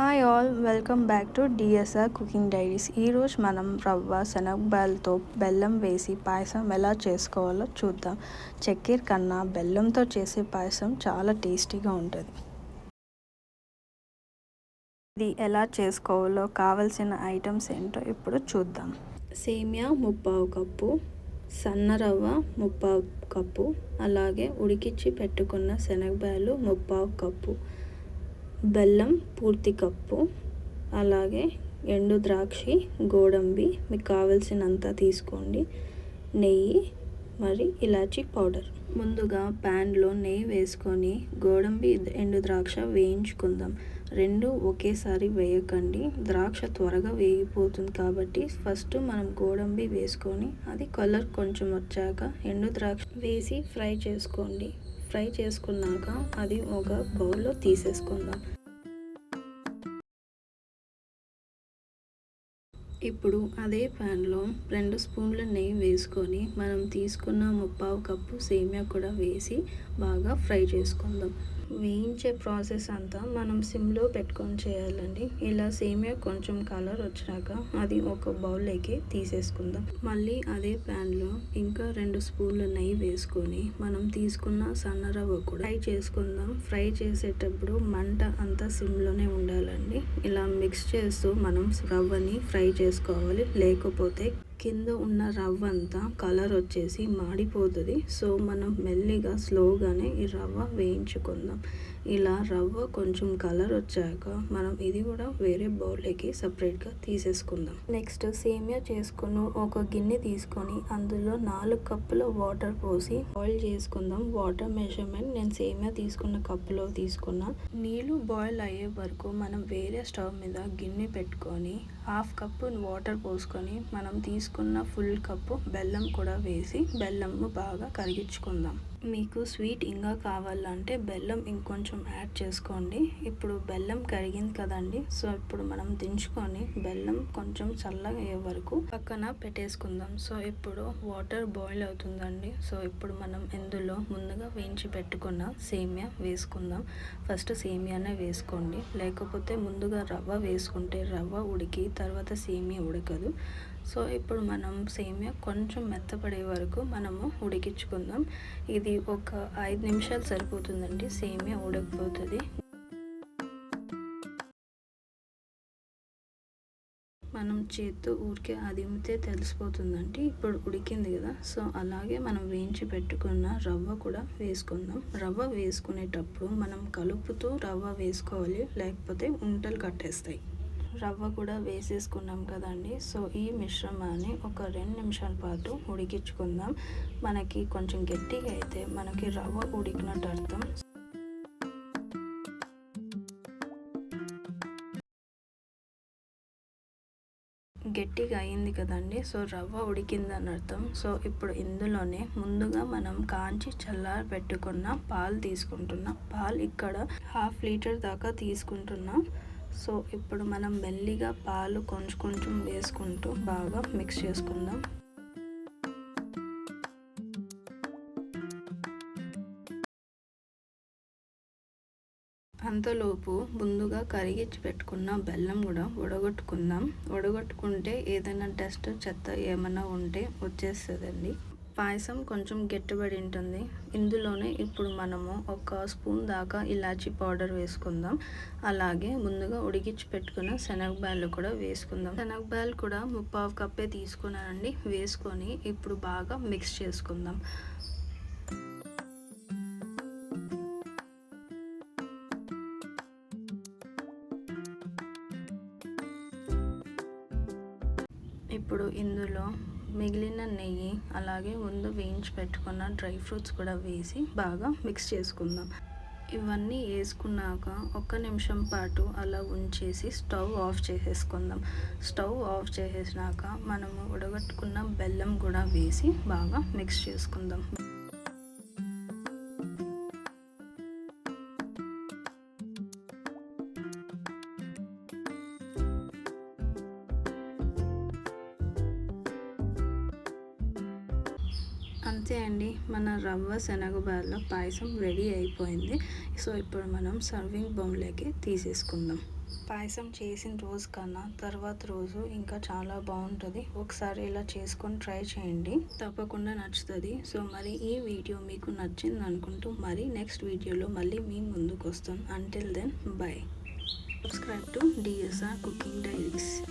Hi all welcome back to DSR cooking diaries ఈరోజు మనం రవ్వ శనగబాలతో బెల్లం వేసి పాయసం ఎలా చేసుకోవాలో చూద్దాం. చక్కెర కన్నా బెల్లంతో చేసే పాయసం చాలా టేస్టీగా ఉంటుంది. ఇది ఎలా చేసుకోవాలో కావలసిన ఐటమ్స్ ఏంటో ఇప్పుడు చూద్దాం. సేమియా ముప్పావు కప్పు సన్న రవ్వ ముప్పావు కప్పు అలాగే ఉడికిచ్చి పెట్టుకున్న శనగబాయలు ముప్పావు కప్పు. బెల్లం పూర్తి కప్పు అలాగే ఎండు ద్రాక్షి గోడంబి మీకు కావలసినంత తీసుకోండి. నెయ్యి మరి ఇలాచీ పౌడర్. ముందుగా ప్యాన్లో నెయ్యి వేసుకొని గోడంబి ఎండు ద్రాక్ష వేయించుకుందాం. రెండు ఒకేసారి వేయకండి. ద్రాక్ష త్వరగా వేగిపోతుంది కాబట్టి ఫస్ట్ మనం గోడంబి వేసుకొని అది కలర్ కొంచెం వచ్చాక ఎండు ద్రాక్ష వేసి ఫ్రై చేసుకోండి. ఫ్రై చేసుకున్నాక అది ఒక బౌల్లో తీసేసుకుందాం. ఇప్పుడు అదే ప్యాన్లో రెండు స్పూన్ల నెయ్యి వేసుకొని మనం తీసుకున్న ముప్పావు కప్పు సేమియా కూడా వేసి బాగా ఫ్రై చేసుకుందాం. వేయించే ప్రాసెస్ అంతా మనం సిమ్లో పెట్టుకొని చేయాలండి. ఇలా సేమియా కొంచెం కలర్ వచ్చినాక అది ఒక బౌల్లోకి తీసేసుకుందాం. మళ్ళీ అదే ప్యాన్లో ఇంకా రెండు స్పూన్ల నెయ్యి వేసుకొని మనం తీసుకున్న సన్న రవ్వ కూడా ఫ్రై చేసుకుందాం. ఫ్రై చేసేటప్పుడు మంట అంతా సిమ్లోనే ఉండాలండి. ఇలా మిక్స్ చేస్తూ మనం రవ్వని ఫ్రై చేసుకోవాలి. లేకపోతే కింద ఉన్న రవ్వ అంతా కలర్ వచ్చేసి మాడిపోతుంది. సో మనం మెల్లిగా స్లోగానే ఈ రవ్వ వేయించుకుందాం. ఇలా రవ్వ కొంచెం కలర్ వచ్చాక మనం ఇది కూడా వేరే బౌల్లోకి సపరేట్గా తీసేసుకుందాం. నెక్స్ట్ సేమియా చేసుకుని ఒక గిన్నె తీసుకొని అందులో నాలుగు కప్పుల వాటర్ పోసి బాయిల్ చేసుకుందాం. వాటర్ మెజర్మెంట్ నేను సేమియా తీసుకున్న కప్పులో తీసుకున్నా. నీళ్ళు బాయిల్ అయ్యే వరకు మనం వేరే స్టవ్ మీద గిన్నె పెట్టుకొని హాఫ్ కప్పు వాటర్ పోసుకొని మనం తీసుకున్న ఫుల్ కప్పు బెల్లం కూడా వేసి బెల్లము బాగా కరిగించుకుందాం. మీకు స్వీట్ ఇంకా కావాలంటే బెల్లం ఇంకొంచెం యాడ్ చేసుకోండి. ఇప్పుడు బెల్లం కరిగింది కదండి సో ఇప్పుడు మనం దించుకొని బెల్లం కొంచెం చల్లగా అయ్యే వరకు పక్కన పెట్టేసుకుందాం. సో ఇప్పుడు వాటర్ బాయిల్ అవుతుందండి. సో ఇప్పుడు మనం ఇందులో ముందుగా వేయించి పెట్టుకున్న సేమియా వేసుకుందాం. ఫస్ట్ సేమియానే వేసుకోండి. లేకపోతే ముందుగా రవ్వ వేసుకుంటే రవ్వ ఉడికి తర్వాత సేమియా ఉడకదు. సో ఇప్పుడు మనం సేమియా కొంచెం మెత్తపడే వరకు మనము ఉడికించుకుందాం. ఇది ఇది ఒక ఐదు నిమిషాలు సరిపోతుందండి. సేమియా ఉడకపోతుంది. మనం చేత్తో ఊరికే అదిమితే తెలిసిపోతుందండి. ఇప్పుడు ఉడికింది కదా. సో అలాగే మనం వేయించి పెట్టుకున్న రవ్వ కూడా వేసుకుందాం. రవ్వ వేసుకునేటప్పుడు మనం కలుపుతూ రవ్వ వేసుకోవాలి. లేకపోతే ఉంటలు కట్టేస్తాయి. రవ్వ కూడా వేసేసుకున్నాం కదండి. సో ఈ మిశ్రమాన్ని ఒక రెండు నిమిషాల పాటు ఉడికించుకుందాం. మనకి కొంచెం గట్టిగా అయితే మనకి రవ్వ ఉడికినట్టు అర్థం. గట్టిగా అయింది కదండి. సో రవ్వ ఉడికిందని అర్థం. సో ఇప్పుడు ఇందులోనే ముందుగా మనం కాంచి చల్లారి పెట్టుకున్న పాలు తీసుకుంటున్నాం. పాలు ఇక్కడ హాఫ్ లీటర్ దాకా తీసుకుంటున్నాం. సో ఇప్పుడు మనం మెల్లిగా పాలు కొంచెం కొంచెం వేసుకుంటూ బాగా మిక్స్ చేసుకుందాం. అంతలోపు ముందుగా కరిగించి పెట్టుకున్న బెల్లం కూడా వడగొట్టుకుందాం. వడగొట్టుకుంటే ఏదైనా డస్ట్ చెత్త ఏమైనా ఉంటే వచ్చేస్తుందండి. పాయసం కొంచెం గట్టిబడి ఉంటుంది. ఇందులోనే ఇప్పుడు మనము ఒక స్పూన్ దాకా ఇలాచీ పౌడర్ వేసుకుందాం. అలాగే ముందుగా ఉడికించి పెట్టుకున్న శనగబాయలు కూడా వేసుకుందాం. శనగబాయలు కూడా ముప్పావు కప్పే తీసుకున్నానండి. వేసుకొని ఇప్పుడు బాగా మిక్స్ చేసుకుందాం. ఇప్పుడు ఇందులో మిగిలిన నెయ్యి అలాగే ముందు వేయించి పెట్టుకున్న డ్రై ఫ్రూట్స్ కూడా వేసి బాగా మిక్స్ చేసుకుందాం. ఇవన్నీ వేసుకున్నాక ఒక్క నిమిషం పాటు అలా ఉంచేసి స్టవ్ ఆఫ్ చేసేసుకుందాం. స్టవ్ ఆఫ్ చేసేసినాక మనము ఉడగట్టుకున్న బెల్లం కూడా వేసి బాగా మిక్స్ చేసుకుందాం. అంతే అండి. మన రవ్వ శనగబాల పాయసం రెడీ అయిపోయింది. సో ఇప్పుడు మనం సర్వింగ్ బౌల్లోకి తీసేసుకుందాం. పాయసం చేసిన రోజు కన్నా తర్వాత రోజు ఇంకా చాలా బాగుంటుంది. ఒకసారి ఇలా చేసుకొని ట్రై చేయండి. తప్పకుండా నచ్చుతుంది. సో మరి ఈ వీడియో మీకు నచ్చింది అనుకుంటూ మరి నెక్స్ట్ వీడియోలో మళ్ళీ మీ ముందుకు వస్తాం until then bye subscribe to DSR cooking diaries